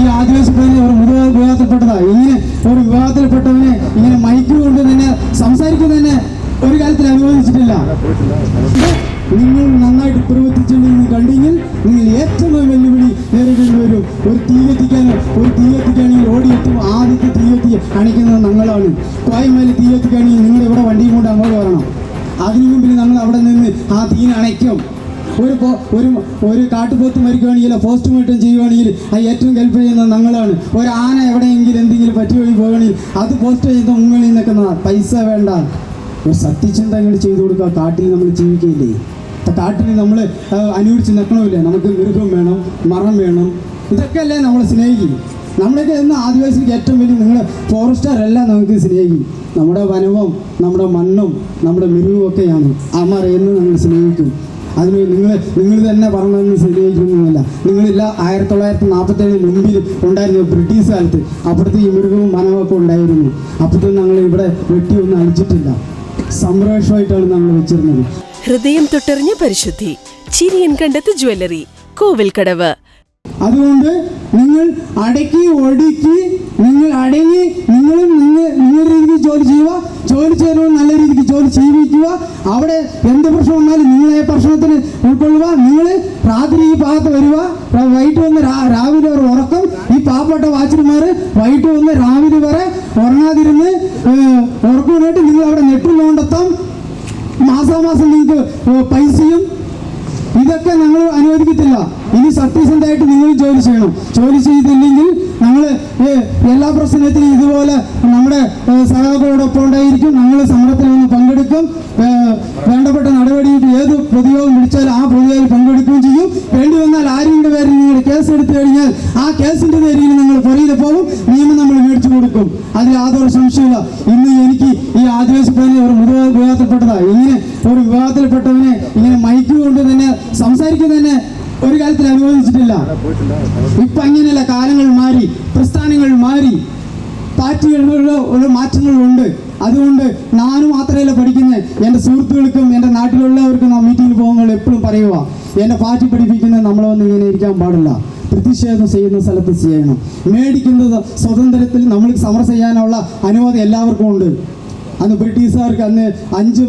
ഈ ആദിവാസി പയ്യനെ ഒരു മുഴുവൻ വിവാഹത്തിൽപ്പെട്ടതാ ഇങ്ങനെ ഒരു വിവാഹത്തിൽപ്പെട്ടവനെ ഇങ്ങനെ മൈക്ക് കൊണ്ട് തന്നെ സംസാരിക്കുന്നതന്നെ ഒരു കാര്യത്തിൽ അനുവദിച്ചിട്ടില്ല. നിങ്ങൾ നന്നായിട്ട് പ്രവർത്തിച്ചിട്ടുണ്ടെന്ന് കണ്ടെങ്കിൽ നിങ്ങൾ ഏറ്റവും വെല്ലുവിളി നേരിടേണ്ടി വരും. ഒരു തീ കത്തിക്കാനോ ഒരു തീ കത്തിക്കാണെങ്കിൽ ഓടിയെത്തും. ആദ്യത്തെ തീ കത്തി അണിക്കുന്നത് ഞങ്ങളാണ്. കോയമ്മേലെ തീ കത്തിക്കാണെങ്കിൽ നിങ്ങൾ ഇവിടെ വണ്ടിയും കൊണ്ട് അങ്ങോട്ട് വരണം? അതിനു മുമ്പിൽ നമ്മൾ അവിടെ നിന്ന് ആ തീനെ അണയ്ക്കും. ഒരു ഒരു ഒരു കാട്ടുപോത്ത് മരിക്കുകയാണെങ്കിൽ പോസ്റ്റ് മോർട്ടം ചെയ്യുകയാണെങ്കിൽ അത് ഏറ്റവും ഹെൽപ്പ് ചെയ്യുന്നത് ഞങ്ങളാണ്. ഒരു ആന എവിടെയെങ്കിലും എന്തെങ്കിലും പറ്റി വഴി പോവുകയാണെങ്കിൽ അത് പോസ്റ്റ് ചെയ്യുന്ന മുകളിൽ നിൽക്കുന്ന പൈസ വേണ്ട. ഒരു സത്യചിന്ത അങ്ങോട്ട് ചെയ്തു കൊടുക്കുക. കാട്ടിൽ നമ്മൾ ജീവിക്കുകയില്ലേ? ഇപ്പം കാട്ടിൽ നമ്മൾ അനുവദിച്ച് നിൽക്കണമില്ലേ? നമുക്ക് മൃഗം വേണം മരം വേണം. ഇതൊക്കെ അല്ലേ നമ്മളെ സ്നേഹിക്കും നമ്മളൊക്കെ എന്ന് ആദിവാസിക്ക് ഏറ്റവും വലിയ നിങ്ങൾ ഫോറസ്റ്റുകാരല്ല നമുക്ക് സ്നേഹിക്കും നമ്മുടെ വനവും നമ്മുടെ മണ്ണും നമ്മുടെ മൃഗവും ഒക്കെയാണ്. അമർ എന്ന് നമ്മൾ സ്നേഹിക്കും. അതിന് നിങ്ങൾ നിങ്ങൾ തന്നെ പറഞ്ഞതെന്ന് സ്നേഹിക്കുന്നതല്ല നിങ്ങളില്ല ആയിരത്തി തൊള്ളായിരത്തി നാൽപ്പത്തേഴ് മുമ്പിൽ ഉണ്ടായിരുന്നു ബ്രിട്ടീഷ് കാലത്ത് അപ്പോഴത്തെ ഈ മൃഗവും വനമൊക്കെ ഉണ്ടായിരുന്നു. അപ്പോഴത്തെ ഞങ്ങൾ ഇവിടെ വെട്ടിയൊന്നും അടിച്ചിട്ടില്ല സംരക്ഷമായിട്ടാണ് ഞങ്ങൾ വെച്ചിരുന്നത്. ഹൃദയം തൊട്ടറിഞ്ഞ പരിശുദ്ധി ചിരിയൻ കണ്ടത്ത് ജ്വല്ലറി കോവിൽക്കടവ്. അതുകൊണ്ട് നിങ്ങൾ അടക്കി ഒടുക്കി നിങ്ങൾ അടങ്ങി നിങ്ങളും നിങ്ങൾ നിങ്ങളുടെ രീതിക്ക് ജോലി ചെയ്യുക ജോലി ചെയ്യുന്നവർ നല്ല രീതിക്ക് ജോലി ചെയ്യിക്കുക അവിടെ എന്ത് പ്രശ്നം വന്നാലും നിങ്ങൾ ആ പ്രശ്നത്തിന് ഉൾക്കൊള്ളുക. നിങ്ങൾ രാത്രി ഈ ഭാഗത്ത് വരിക. വൈകിട്ട് വന്ന് രാവിലെ ഒരു ഉറക്കം. ഈ പാവപ്പെട്ട വാച്ചർമാർ വൈകിട്ട് വന്ന് രാവിലെ വരെ ഉറങ്ങാതിരുന്ന് ഉറക്കുവാനായിട്ട് നിങ്ങൾ അവിടെ നെറ്റും കൊണ്ടെത്താം മാസാമാസം നിങ്ങൾക്ക് പൈസയും ഇതൊക്കെ ഞങ്ങൾ അനുവദിക്കത്തില്ല. ഇനി സത്യസന്ധമായിട്ട് നിങ്ങൾ ജോലി ചെയ്യണം. ജോലി ചെയ്തില്ലെങ്കിൽ നമ്മൾ എല്ലാ പ്രശ്നത്തിലും ഇതുപോലെ നമ്മുടെ ഏഹ്, ഉണ്ടായിരിക്കും. നമ്മൾ സമരത്തിൽ നിന്ന് പങ്കെടുക്കും. വേണ്ടപ്പെട്ട നടപടിയിട്ട് ഏത് പ്രതിയോഗം വിളിച്ചാൽ ആ പ്രതിയോഗം പങ്കെടുക്കുകയും ചെയ്യും. വേണ്ടി വന്നാൽ ആരെങ്കിലും പേരിൽ നിങ്ങൾ കേസ് എടുത്തു കഴിഞ്ഞാൽ ആ കേസിന്റെ പേരിൽ നിങ്ങൾ പുറകിൽ പോകും. നിയമം നമ്മൾ മേടിച്ചു കൊടുക്കും. അതിൽ യാതൊരു സംശയമില്ല ഇന്ന് എനിക്ക് ഈ ആദിവാസി പേരിൽ ഒരു മുഴുവൻ വിവാഹത്തിൽപ്പെട്ടതാ ഇങ്ങനെ ഒരു വിവാഹത്തിൽപ്പെട്ടവനെ ഇങ്ങനെ മൈക്ക് കൊണ്ട് തന്നെ സംസാരിക്കുന്നതന്നെ ഒരു കാലത്തിൽ അനുവദിച്ചിട്ടില്ല. ഇപ്പൊ അങ്ങനെയുള്ള കാലങ്ങൾ മാറി പ്രസ്ഥാനങ്ങൾ മാറി. മാറ്റങ്ങൾ മാറ്റങ്ങളുണ്ട്. അതുകൊണ്ട് ഞാനും മാത്രമല്ല പഠിക്കുന്നത് എന്റെ സുഹൃത്തുക്കൾക്കും എന്റെ നാട്ടിലുള്ളവർക്കും ആ മീറ്റിങ്ങിൽ പോകുമ്പോൾ എപ്പോഴും പറയുക. എന്റെ പാറ്റി പഠിപ്പിക്കുന്നത് നമ്മളൊന്നും ഇങ്ങനെ ഇരിക്കാൻ പാടില്ല. പ്രതിഷേധം ചെയ്യുന്ന സ്ഥലത്ത് ചെയ്യണം. മേടിക്കുന്നത് സ്വതന്ത്രത്തിൽ നമ്മൾ സമരം ചെയ്യാനുള്ള അനുവാദം എല്ലാവർക്കും ഉണ്ട്. അന്ന് ബ്രിട്ടീഷുകാർക്ക് അന്ന് അഞ്ച്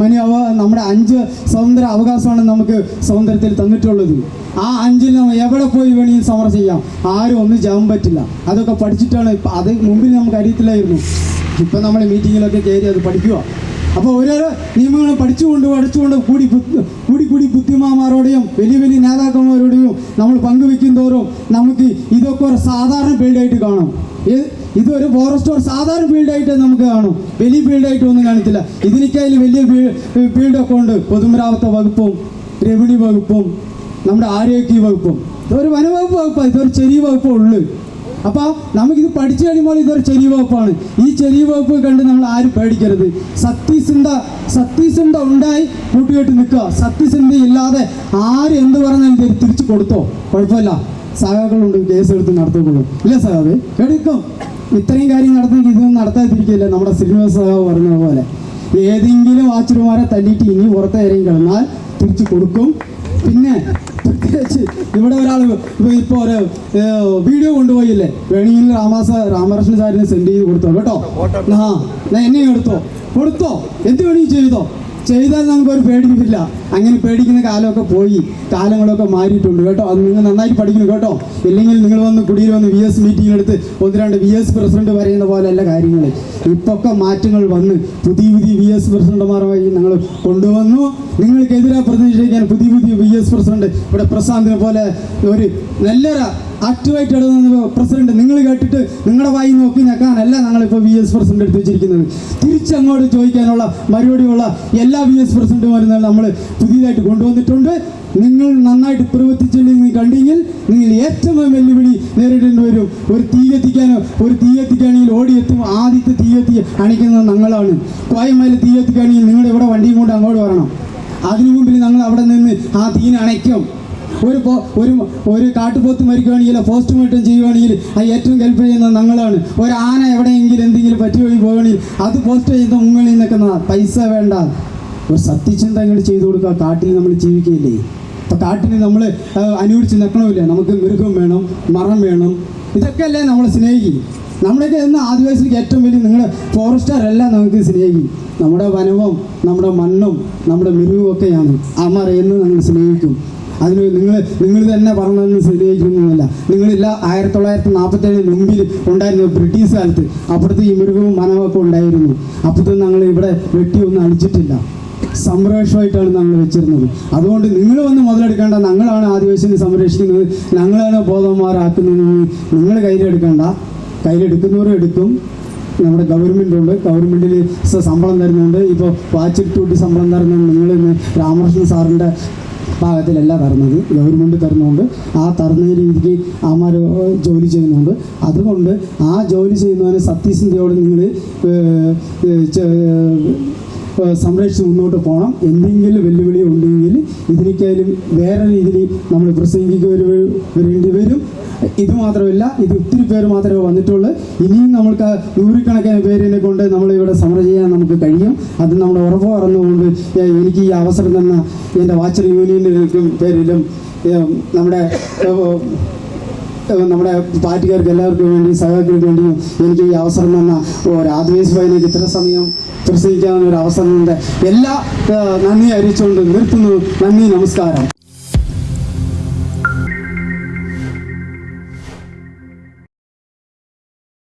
മണി അവ നമ്മുടെ അഞ്ച് സ്വതന്ത്ര അവകാശമാണ് നമുക്ക് സ്വാതന്ത്ര്യത്തിൽ തന്നിട്ടുള്ളത്. ആ അഞ്ചിൽ നമ്മൾ എവിടെ പോയി വേണമെങ്കിൽ സമരം ചെയ്യാം. ആരും ഒന്നും ചെയ്യാൻ പറ്റില്ല. അതൊക്കെ പഠിച്ചിട്ടാണ് ഇപ്പം അത് മുമ്പിൽ നമുക്ക് അറിയത്തില്ലായിരുന്നു. ഇപ്പം നമ്മൾ മീറ്റിങ്ങിലൊക്കെ കയറി അത് പഠിക്കുക. അപ്പോൾ ഓരോരോ നിയമങ്ങൾ പഠിച്ചുകൊണ്ട് പഠിച്ചുകൊണ്ട് കൂടി കൂടി കൂടി ബുദ്ധിമാന്മാരോടെയും വലിയ വലിയ നേതാക്കന്മാരോടെയും നമ്മൾ പങ്കുവെക്കും തോറും നമുക്ക് ഇതൊക്കെ ഒരു സാധാരണ പേടിയായിട്ട് കാണാം. ഇതൊരു ഫോറസ്റ്റ് ഒരു സാധാരണ ഫീൽഡായിട്ട് നമുക്ക് കാണും. വലിയ ഫീൽഡായിട്ട് ഒന്നും കാണത്തില്ല ഇതിനൊക്കെ വലിയ ഫീൽഡൊക്കെ ഉണ്ട്. പൊതുമരാമത്ത് വകുപ്പും റവന്യൂ വകുപ്പും നമ്മുടെ ആരോഗ്യ വകുപ്പും. ഇതൊരു വനവകുപ്പ് വകുപ്പാണ് ഇതൊരു ചെറിയ വകുപ്പേ ഉള്ളൂ. അപ്പോൾ നമുക്കിത് പഠിച്ചു കഴിയുമ്പോൾ ഇതൊരു ചെറിയ വകുപ്പാണ്. ഈ ചെറിയ വകുപ്പ് കണ്ട് നമ്മൾ ആരും പേടിക്കരുത്. സത്യസന്ധ സത്യസന്ധ ഉണ്ടായി കൂട്ടുകെട്ട് നിൽക്കുക. സത്യസന്ധ ഇല്ലാതെ ആര് എന്ത് പറഞ്ഞാലും തിരിച്ചു കൊടുത്തോ? കുഴപ്പമില്ല. സഹാക്കളുണ്ട് കേസ് എടുത്ത് ഇല്ല സഹാബ് എടുക്കും ഇത്രയും കാര്യം നടത്തിയിട്ട് ഇതൊന്നും നടത്താതിരിക്കില്ല? നമ്മുടെ ശ്രീനിവാസ സഹാബ് പറഞ്ഞ പോലെ. ഏതെങ്കിലും വാച്ചർമാരെ തല്ലിയിട്ട് ഇനി പുറത്തെ ഇറങ്ങി കിടന്നാൽ തിരിച്ചു കൊടുക്കും. പിന്നെ പ്രത്യേകിച്ച് ഇവിടെ ഒരാൾ ഇപ്പോൾ ഒരു വീഡിയോ കൊണ്ടുപോയില്ലേ? വേണമെങ്കിൽ രാമാസ രാമകൃഷ്ണ സാറിന് സെൻഡ് ചെയ്ത് കൊടുത്തോ. കേട്ടോ? ആ എന്നെ എടുത്തോ? കൊടുത്തോ? എന്ത് വേണമെങ്കിൽ ചെയ്തോ? ചെയ്താൽ നമുക്കൊരു പേടിപ്പില്ല അങ്ങനെ പേടിക്കുന്ന കാലമൊക്കെ പോയി. കാലങ്ങളൊക്കെ മാറിയിട്ടുണ്ട് കേട്ടോ. അത് നിങ്ങൾ നന്നായി പഠിക്കണം കേട്ടോ. ഇല്ലെങ്കിൽ നിങ്ങൾ വന്ന് കുടിയിൽ വന്ന് വി എസ് മീറ്റിംഗ് എടുത്ത് ഒന്ന് രണ്ട് വി എസ് പ്രസിഡന്റ് പറയുന്ന പോലെയല്ല കാര്യങ്ങൾ. ഇപ്പൊക്കെ മാറ്റങ്ങൾ വന്ന് പുതിയ പുതിയ വി എസ് പ്രസിഡന്റുമാരുമായി ഞങ്ങൾ കൊണ്ടുവന്നു. നിങ്ങൾക്കെതിരെ പ്രതിഷേധിക്കാൻ പുതിയ പുതിയ വി എസ് പ്രസിഡന്റ് ഇവിടെ പ്രശാന്തിനെ പോലെ ഒരു നല്ലൊരു ആക്റ്റീവായിട്ട് ഇടുന്ന പ്രസിഡന്റ് നിങ്ങൾ കേട്ടിട്ട് നിങ്ങളുടെ വായി നോക്കി നിൽക്കാനല്ല ഞങ്ങളിപ്പോൾ വി എസ് പ്രസിഡന്റ് എടുത്ത് വെച്ചിരിക്കുന്നത്. തിരിച്ചങ്ങോട്ട് ചോദിക്കാനുള്ള മറുപടിയുള്ള എല്ലാ വി എസ് പ്രസിഡന്റുമാരും നമ്മൾ പുതിയതായിട്ട് കൊണ്ടുവന്നിട്ടുണ്ട്. നിങ്ങൾ നന്നായിട്ട് പ്രവർത്തിച്ചില്ലെങ്കിൽ കണ്ടെങ്കിൽ നിങ്ങൾ ഏറ്റവും വെല്ലുവിളി നേരിടേണ്ടി വരും. ഒരു തീ കത്തിക്കാനോ ഒരു തീ കത്തിക്കുകയാണെങ്കിൽ ഓടിയെത്തും. ആദ്യത്തെ തീ കത്തി അണിക്കുന്നത് ഞങ്ങളാണ്. കോയമ്മയിൽ തീ കത്തിക്കുകയാണെങ്കിൽ നിങ്ങൾ വണ്ടിയും കൊണ്ട് അങ്ങോട്ട് വരണം. അതിനു മുമ്പിൽ ഞങ്ങൾ അവിടെ നിന്ന് ആ തീനെ അണയ്ക്കും. ഒരു ഒരു ഒരു കാട്ടുപോത്ത് മരിക്കുകയാണെങ്കിൽ പോസ്റ്റ്മോർട്ടം ചെയ്യുകയാണെങ്കിൽ അത് ഏറ്റവും ഹെൽപ്പ് ചെയ്യുന്നത് ഞങ്ങളാണ്. ഒരു ആന എവിടെയെങ്കിലും എന്തെങ്കിലും പറ്റി വഴി പോവുകയാണെങ്കിൽ അത് പോസ്റ്റ് ചെയ്യുന്ന മുകളിൽ നിൽക്കുന്ന പൈസ വേണ്ട. ഒരു സത്യചിന്ത അങ്ങോട്ട് ചെയ്തു കൊടുക്കുക. കാട്ടിൽ നമ്മൾ ജീവിക്കുകയില്ലേ? അപ്പോൾ കാട്ടിന് നമ്മൾ അനുവദിച്ച് നിൽക്കണമില്ല നമുക്ക് മൃഗം വേണം മരം വേണം. ഇതൊക്കെ അല്ലേ നമ്മൾ സ്നേഹിക്കും നമ്മളൊക്കെ ഇന്ന് ആദിവാസിക്ക് ഏറ്റവും വലിയ നിങ്ങൾ ഫോറസ്റ്റുകാരല്ല നമുക്ക് സ്നേഹിക്കും നമ്മുടെ വനവും നമ്മുടെ മണ്ണും നമ്മുടെ മൃഗവും ഒക്കെയാണ്. അമർ എന്ന് നമ്മൾ സ്നേഹിക്കും. അതിന് നിങ്ങൾ നിങ്ങൾ തന്നെ പറഞ്ഞതെന്ന് സ്നേഹിക്കുന്നതല്ല നിങ്ങളില്ല ആയിരത്തി തൊള്ളായിരത്തി നാൽപ്പത്തേഴിന് മുമ്പിൽ ഉണ്ടായിരുന്നു ബ്രിട്ടീഷ് കാലത്ത് അപ്പുറത്ത് ഈ മൃഗവും വനവും ഉണ്ടായിരുന്നു. അപ്പുറത്ത് ഞങ്ങൾ ഇവിടെ വെട്ടി ഒന്നും അടിച്ചിട്ടില്ല. സംരക്ഷമായിട്ടാണ് ഞങ്ങൾ വെച്ചിരുന്നത്. അതുകൊണ്ട് നിങ്ങൾ വന്ന് മുതലെടുക്കേണ്ട ഞങ്ങളാണ് ആദിവാസിനെ സംരക്ഷിക്കുന്നത്. ഞങ്ങളാണ് ബോധന്മാരാക്കുന്നത് നിങ്ങൾ കയ്യിലെടുക്കേണ്ട. കയ്യിലെടുക്കുന്നവരും എടുക്കും. നമ്മുടെ ഗവൺമെന്റ് ഉണ്ട്. ഗവൺമെന്റിൽ ശമ്പളം തരുന്നുണ്ട്. ഇപ്പോൾ വാച്ചിട്ടൂട്ടി ശമ്പളം തരുന്നുണ്ട്. നിങ്ങൾ രാമകൃഷ്ണൻ സാറിന്റെ ഭാഗത്തിലല്ല തരുന്നത്. ഗവൺമെന്റ് തരുന്നുണ്ട്. ആ തരുന്ന രീതിക്ക് അമാർ ജോലി ചെയ്യുന്നുണ്ട്. അതുകൊണ്ട് ആ ജോലി ചെയ്യുന്നതിന് സത്യസന്ധയോട് നിങ്ങൾ സംരക്ഷിച്ച് മുന്നോട്ട് പോകണം എന്തെങ്കിലും വെല്ലുവിളി ഉണ്ടെങ്കിൽ ഇതിനേക്കാളും വേറെ രീതിയിൽ നമ്മൾ പ്രസംഗിക്കുക വരേണ്ടി വരും. ഇത് മാത്രമല്ല ഇത് ഒത്തിരി പേര് മാത്രമേ വന്നിട്ടുള്ളൂ. ഇനിയും നമ്മൾക്ക് നൂറുകണക്കിന് പേരിനെ കൊണ്ട് നമ്മൾ ഇവിടെ സമരം ചെയ്യാൻ നമുക്ക് കഴിയും. അത് നമ്മൾ ഉറപ്പ് പറഞ്ഞുകൊണ്ട് എനിക്ക് ഈ അവസരം തന്ന എന്റെ വാച്ചർ യൂണിയനിലേക്കും പേരിലും നമ്മുടെ നമ്മുടെ പാർട്ടിക്കാർക്ക് എല്ലാവർക്കും വേണ്ടി സഹകരണത്തിന് വേണ്ടിയും എനിക്ക് ഈ അവസരം തന്ന ഒരു ആദിവാസി ഭയനേക്ക് ഇത്ര സമയം പ്രസംഗിക്കാവുന്ന ഒരു അവസരം എല്ലാ നന്ദി അറിയിച്ചുകൊണ്ട് നിർത്തുന്നു. നന്ദി നമസ്കാരം.